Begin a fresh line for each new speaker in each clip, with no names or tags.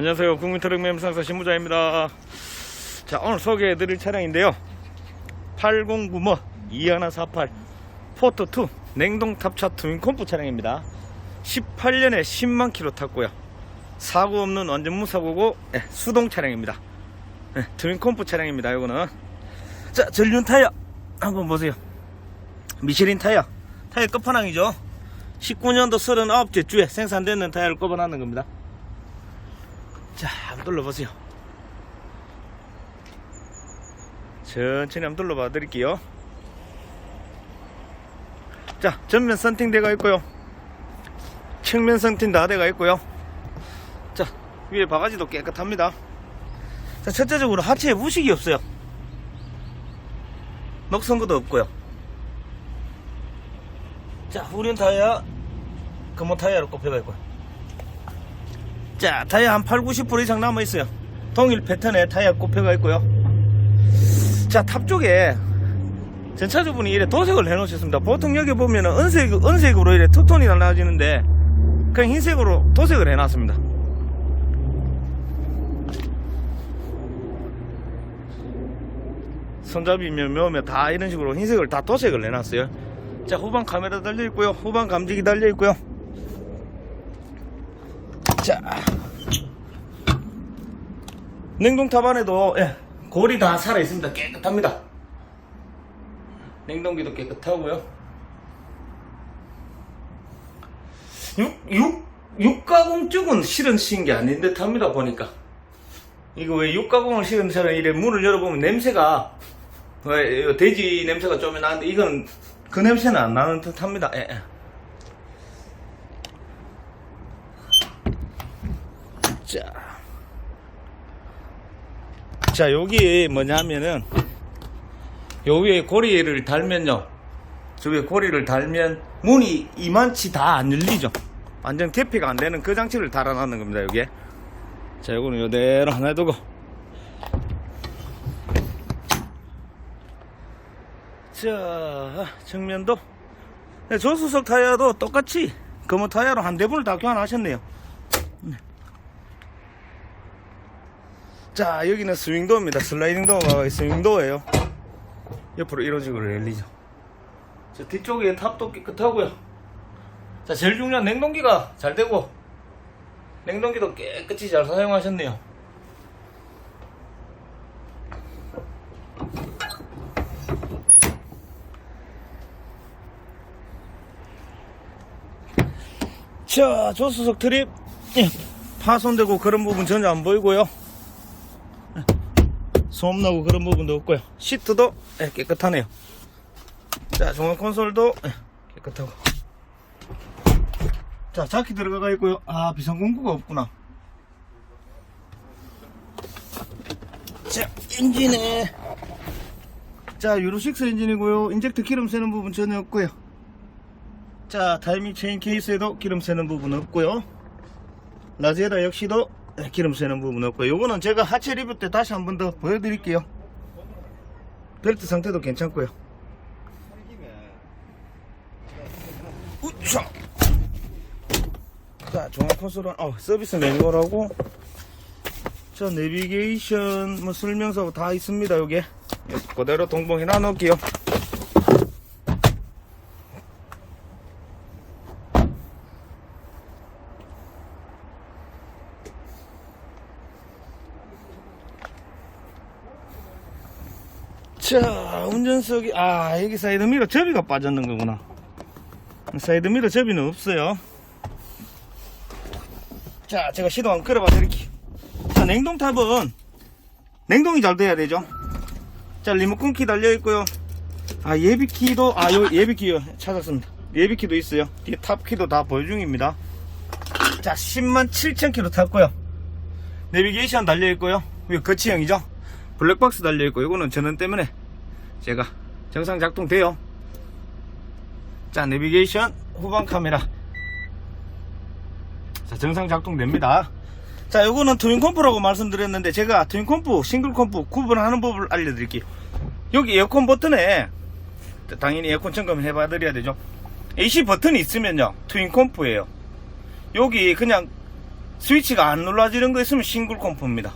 안녕하세요. 국민트럭 맴상사 신무자입니다. 자, 오늘 소개해 드릴 차량인데요. 8095 2148 포토2 냉동 탑차 트윈 컴프 차량입니다. 18년에 10만 킬로 탔고요. 사고 없는 완전 무사고고 예, 수동 차량입니다. 예, 트윈 컴프 차량입니다. 이거는 자, 전륜 타이어 한번 보세요. 미쉐린 타이어. 타이어 끝판왕이죠. 19년도 39째 주에 생산되는 타이어를 꼽아놨는 겁니다. 자, 한번 둘러보세요. 천천히 한번 둘러봐 드릴게요. 자, 전면 썬팅 대가 있고요. 측면 썬팅 다 대가 있고요. 자, 위에 바가지도 깨끗합니다. 자, 첫째적으로 하체에 무식이 없어요. 녹선거도 없고요. 자, 후륜 타이어, 금호 타이어로 꼽혀가 있고요. 자, 타이어 한 8, 90% 이상 남아있어요. 동일 패턴의 타이어 꼽혀가 있고요. 자, 탑 쪽에 전차주분이 이래 도색을 해놓으셨습니다. 보통 여기 보면은 은색, 은색으로 이래 투톤이 날라지는데 그냥 흰색으로 도색을 해놨습니다. 손잡이며 묘며 다 이런 식으로 흰색을 다 도색을 해놨어요. 자, 후방 카메라 달려있고요. 후방 감지기 달려있고요. 자, 냉동탑 안에도 예, 골이 다 살아 있습니다. 깨끗합니다. 냉동기도 깨끗하고요. 육, 육, 육가공 쪽은 실은 씌인 게 아닌 듯 합니다, 보니까. 이거 왜 육가공을 실은 차는 이래 문을 열어보면 냄새가, 왜, 돼지 냄새가 좀 나는데, 이건 그 냄새는 안 나는 듯 합니다. 예, 자. 자, 여기 뭐냐면은, 요 위에 고리를 달면요. 저 위에 고리를 달면 문이 이만치 다 안 열리죠. 완전 개폐가 안 되는 그 장치를 달아놨는 겁니다, 여기에. 자, 요거는 요대로 하나 두고. 자, 정면도. 네, 조수석 타이어도 똑같이 검은 타이어로 한 대분을 다 교환하셨네요. 자, 여기는 스윙도어입니다. 슬라이딩 도어가 스윙도어예요. 옆으로 이런 식으로 열리죠. 저 뒤쪽에 탑도 깨끗하고요. 자, 제일 중요한 냉동기가 잘 되고 냉동기도 깨끗이 잘 사용하셨네요. 자, 조수석 트립 예, 파손되고 그런 부분 전혀 안 보이고요. 소음 나고 그런 부분도 없고요. 시트도 예, 깨끗하네요. 자, 중앙 콘솔도 예, 깨끗하고. 자, 자키 들어가 있고요. 아, 비상공구가 없구나. 자, 엔진에 자, 유로6 엔진이고요. 인젝터 기름 새는 부분 전혀 없고요. 자, 타이밍 체인 케이스에도 기름 새는 부분 없고요. 라지에다 역시도 네, 기름 새는 부분 없고 요거는 제가 하체 리뷰 때 다시 한 번 더 보여드릴게요. 벨트 상태도 괜찮고요. 우차! 자 중앙 콘솔은 어, 서비스 매뉴얼하고 자 내비게이션 뭐 설명서 다 있습니다 여기에 그대로 동봉해 놔놓을게요 자, 운전석이, 아, 여기 사이드미러 접이가 빠졌는 거구나. 사이드미러 접이는 없어요. 자, 제가 시동 한번 끌어봐 드릴게요. 자, 냉동탑은 냉동이 잘 돼야 되죠. 자, 리모컨 키 달려 있고요. 아, 예비키도, 아, 요 예비키요. 찾았습니다. 예비키도 있어요. 뒤에 탑키도 다 보여 중입니다. 자, 10만 7천 킬로 탔고요. 내비게이션 달려 있고요. 이거 거치형이죠. 블랙박스 달려 있고 이거는 전원 때문에 제가 정상 작동돼요. 자 내비게이션 후방 카메라. 자 정상 작동됩니다. 자 요거는 트윈 컴프라고 말씀드렸는데 제가 트윈 컴프 싱글 컴프 구분하는 법을 알려드릴게요. 여기 에어컨 버튼에 당연히 에어컨 점검 해봐 드려야 되죠. AC 버튼이 있으면요 트윈 컴프예요. 여기 그냥 스위치가 안 눌러지는 거 있으면 싱글 컴프입니다.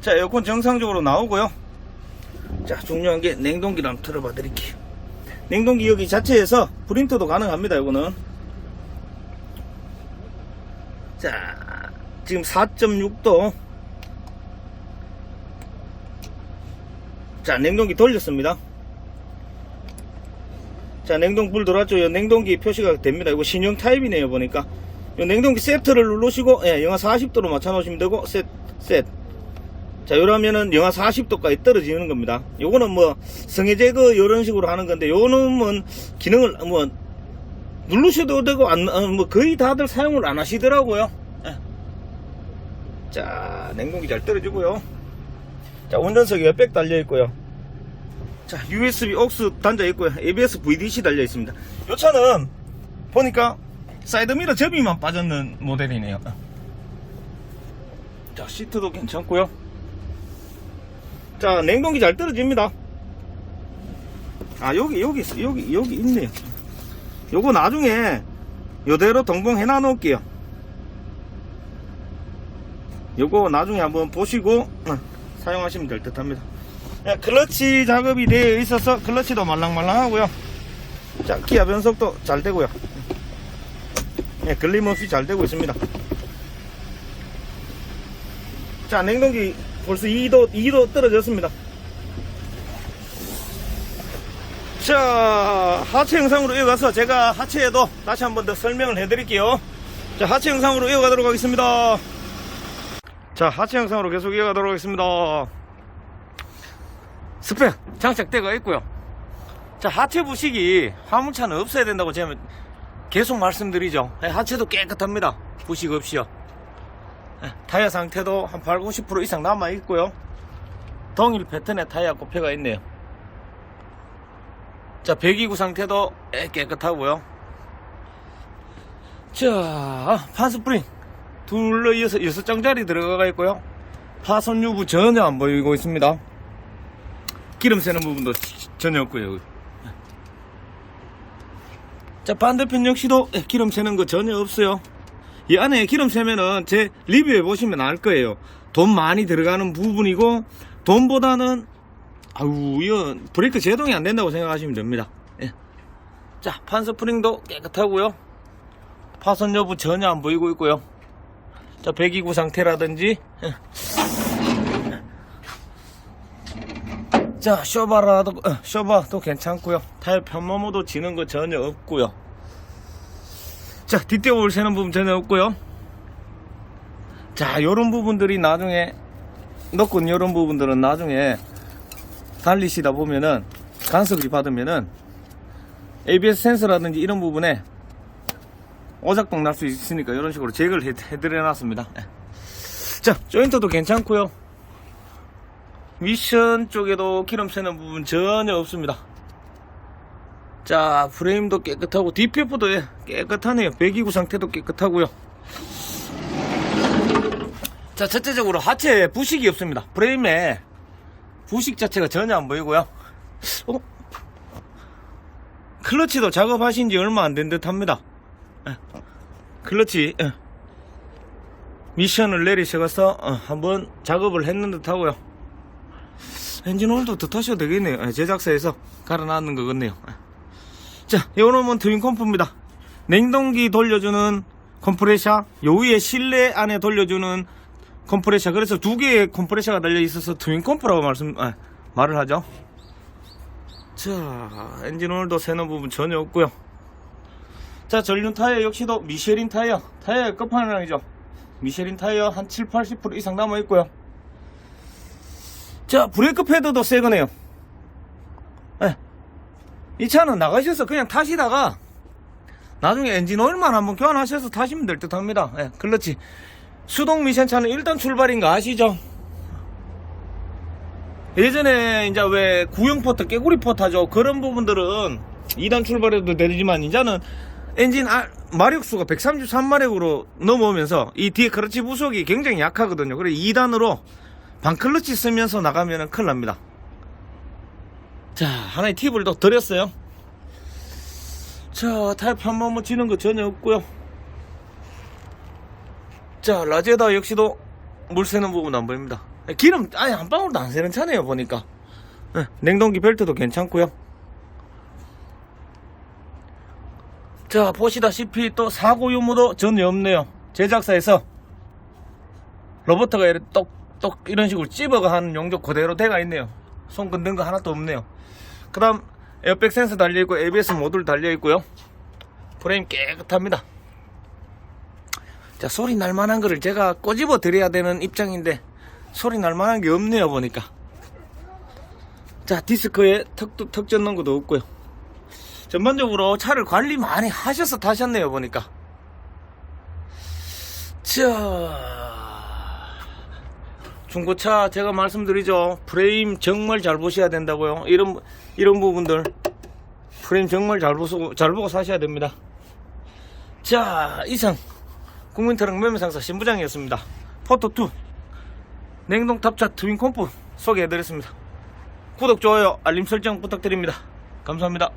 자, 에어컨 정상적으로 나오고요. 자, 중요한 게 냉동기를 한번 틀어봐 드릴게요. 냉동기 여기 자체에서 프린터도 가능합니다, 이거는. 자, 지금 4.6도. 자, 냉동기 돌렸습니다. 자, 냉동 불 들어왔죠? 요 냉동기 표시가 됩니다. 이거 신형 타입이네요, 보니까. 요 냉동기 세트를 누르시고, 예, 영하 40도로 맞춰 놓으시면 되고, 셋, 셋. 자, 이러면은 영하 40도까지 떨어지는 겁니다. 요거는 뭐, 성해 제거 이런 식으로 하는 건데, 요 놈은 기능을 뭐, 누르셔도 되고, 안, 어, 뭐, 거의 다들 사용을 안 하시더라고요. 예. 자, 냉동기 잘 떨어지고요. 자, 운전석에 백 달려 있고요. 자, USB aux 단자 있고요. ABS VDC 달려 있습니다. 이 차는 보니까 사이드미러 접이만 빠졌는 모델이네요. 자, 시트도 괜찮고요. 자, 냉동기 잘 떨어집니다. 아, 여기, 여기, 있어. 여기, 여기 있네요. 요거 나중에 요대로 동봉 해 놔 놓을게요. 요거 나중에 한번 보시고 어, 사용하시면 될 듯 합니다. 예, 클러치 작업이 되어 있어서 클러치도 말랑말랑하고요. 자, 기아 변속도 잘 되고요. 예, 걸림없이 잘 되고 있습니다. 자, 냉동기 벌써 2도, 2도 떨어졌습니다. 자, 하체 영상으로 이어가서 제가 하체에도 다시 한 번 더 설명을 해드릴게요. 자, 하체 영상으로 이어가도록 하겠습니다. 자, 하체 영상으로 계속 이어가도록 하겠습니다. 스펙 장착되어 있고요. 자, 하체 부식이 화물차는 없어야 된다고 제가 계속 말씀드리죠. 예, 하체도 깨끗합니다. 부식 없이요. 예, 타이어 상태도 한 8, 90% 이상 남아 있고요. 동일 패턴의 타이어 꼽혀가 있네요. 자, 배기구 상태도 예, 깨끗하고요. 자, 판스프링 둘러 이어서 6장짜리 들어가 있고요. 파손 유부 전혀 안 보이고 있습니다. 기름 새는 부분도 전혀 없고요. 자 반대편 역시도 기름 새는 거 전혀 없어요. 이 안에 기름 새면은 제 리뷰에 보시면 알 거예요. 돈 많이 들어가는 부분이고 돈보다는 아우 이거 브레이크 제동이 안 된다고 생각하시면 됩니다. 예. 자 판스프링도 깨끗하고요. 파손 여부 전혀 안 보이고 있고요. 자 배기구 상태라든지 예. 자, 쇼바라도, 어, 쇼바도 괜찮고요 타이어 편모모도 지는 거 전혀 없고요 자, 뒷대올 새는 부분 전혀 없고요 자, 요런 부분들이 나중에, 넣고 요런 부분들은 나중에 달리시다 보면은, 간섭이 받으면은, ABS 센서라든지 이런 부분에 오작동 날 수 있으니까 이런 식으로 제거를 해, 해드려 놨습니다. 예. 자, 조인트도 괜찮고요 미션 쪽에도 기름 새는 부분 전혀 없습니다. 자, 프레임도 깨끗하고, DPF도 예, 깨끗하네요. 배기구 상태도 깨끗하고요. 자, 첫째적으로 하체에 부식이 없습니다. 프레임에 부식 자체가 전혀 안 보이고요. 어? 클러치도 작업하신 지 얼마 안 된 듯 합니다. 예. 클러치, 예. 미션을 내리셔서 어, 한번 작업을 했는 듯 하고요. 엔진 오일도 더 타셔도 되겠네요. 예, 제작사에서 갈아놨는 것 같네요. 예. 자, 요놈은 트윈 컴프입니다. 냉동기 돌려주는 컴프레셔, 요 위에 실내 안에 돌려주는 컴프레셔. 그래서 두 개의 컴프레셔가 달려 있어서 트윈 컴프라고 말씀, 아, 말을 하죠. 자, 엔진 오일도 새는 부분 전혀 없고요. 자, 전륜 타이어 역시도 미쉐린 타이어. 타이어 끝판왕이죠. 미쉐린 타이어 한 7, 80% 이상 남아 있고요. 자, 브레이크 패드도 새 거네요. 예. 이 차는 나가셔서 그냥 타시다가 나중에 엔진 오일만 한번 교환하셔서 타시면 될 듯 합니다. 예, 클러치. 수동 미션 차는 일단 출발인 거 아시죠? 예전에 이제 왜 구형 포트, 깨구리 포트 하죠. 그런 부분들은 2단 출발해도 되지만 이제는 엔진 아- 마력수가 133마력으로 넘어오면서 이 뒤에 크러치 부속이 굉장히 약하거든요. 그래서 2단으로 반클러치 쓰면서 나가면 큰일 납니다. 자, 하나의 팁을 또 드렸어요. 자, 타입 한번 뭐 지는 거 전혀 없고요. 자 라제다 역시도 물 새는 부분 안 보입니다. 기름 아예 한 방울도 안 새는 차네요 보니까. 예, 냉동기 벨트도 괜찮고요. 자 보시다시피 또 사고 유무도 전혀 없네요. 제작사에서 로버트가 이렇게 똑똑 이런 식으로 찝어가 하는 용도 그대로 돼가 있네요. 손 건든 거 하나도 없네요 그 다음 에어백 센서 달려있고 ABS 모듈 달려있고요. 프레임 깨끗합니다. 자 소리 날만한 거를 제가 꼬집어 드려야 되는 입장인데 소리 날만한 게 없네요 보니까. 자 디스크에 턱도 턱 젖는 것도 없고요. 전반적으로 차를 관리 많이 하셔서 타셨네요 보니까. 자 중고차 제가 말씀드리죠. 프레임 정말 잘 보셔야 된다고요. 이런 이런 부분들. 프레임 정말 잘 보고 잘 보고 사셔야 됩니다. 자 이상. 국민트럭 매매상사 신부장이었습니다. 포토2 냉동 탑차 트윈 콤프 소개해드렸습니다. 구독 좋아요 알림 설정 부탁드립니다. 감사합니다